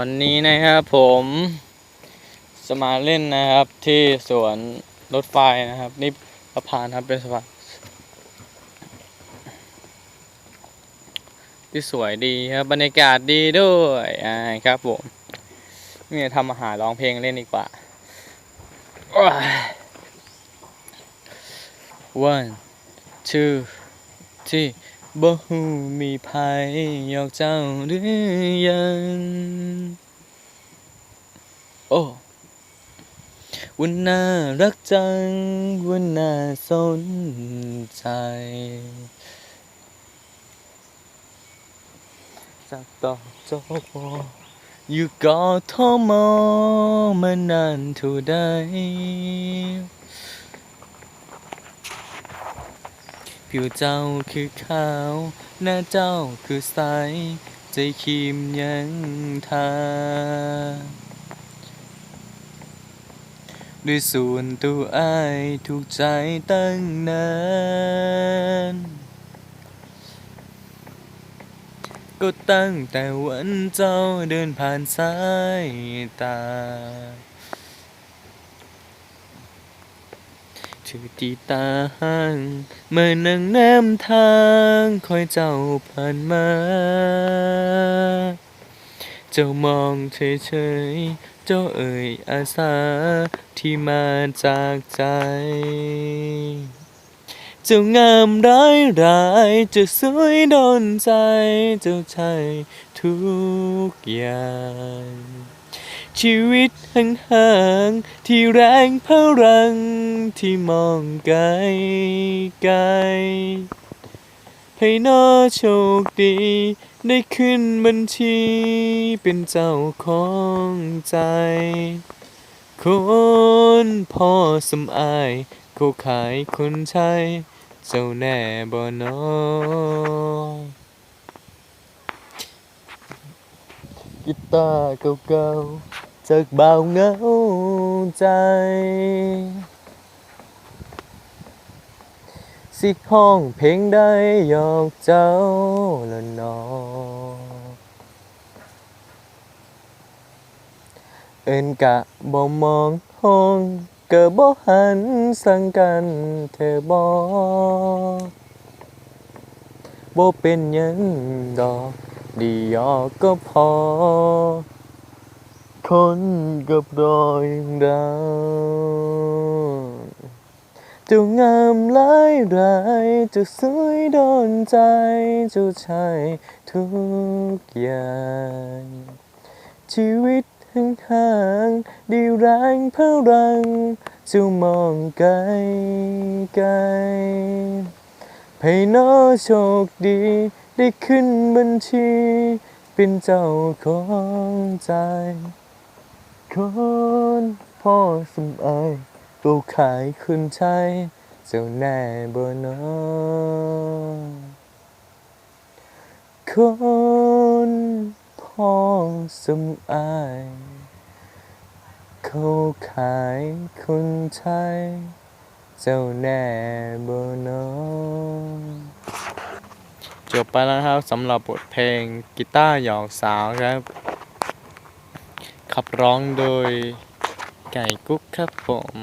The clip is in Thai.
วันนี้นะครับผมจะมาเล่นนะครับที่สวนรถไฟนะครับ นี่สะพานครับเป็นสะพานที่สวยดีครับบรรยากาศดีด้วยอ่าครับผมนี่ทำอาหารร้องเพลงเล่นดีกว่า one two three บ่ฮู้มีภัยยอกเจ้าหรือยัง โอ้วันน่ารักจัง วันน่าสนใจ จากต่อจบอยู่กอทมมานานเท่าใด ผิวเจ้าคือขาว หน้าเจ้าคือใส ใจครีมยังทา ด้วยส่วนตัวอายถูกใจตั้งนานก็ตั้งแต่วันเจ้าเดินผ่านสายตา ถือตีตาห้างเมื่อนังแนมทางคอยเจ้าผ่านมา เจ้ามองเฉยๆ เจ้าเอ่ยอาสาที่มาจากใจ เจ้างามร้ายร้ายเจะสวยโดนใจ เจ้าใช่ทุกอย่าง ชีวิตห่างๆที่แรงพลังที่มองไกลไกลให้น่าโชคดี ได้ขึ้นบัญชีเป็นเจ้าของใจ คนพ่อสำอายเขาขายคนใช้เจ้าแน่บ่นอกีตาร์เก่าๆ จากบ่าเหงาใจ สิห้องเพลงได้ยอกเจ้าละนอเอินกะบ่มองห้องเกิบ่หันสั่งกันเธอบ่บ่เป็นยังดอกดียอกก็พอ คนกับรอยดาวเจ้างามหลายรายเจ้าสวยโดนใจเจ้าใช่ทุกอย่างชีวิตห่างๆดีแรงเพลังเจ้ามองไกลไกลให้น้อโชคดี ได้ขึ้นบัญชี เป็นเจ้าของใจ คนพ่อสมอายก็ขายคุณใช้เจ้าแน่บ่นอคนพ่อสมอายเขาขายคุณใช้เจ้าแน่บ่นอจบไปแล้วครับสำหรับบทเพลงกีตาร์หยอกสาวครับ ขับร้องโดยไก่กุ๊กครับผม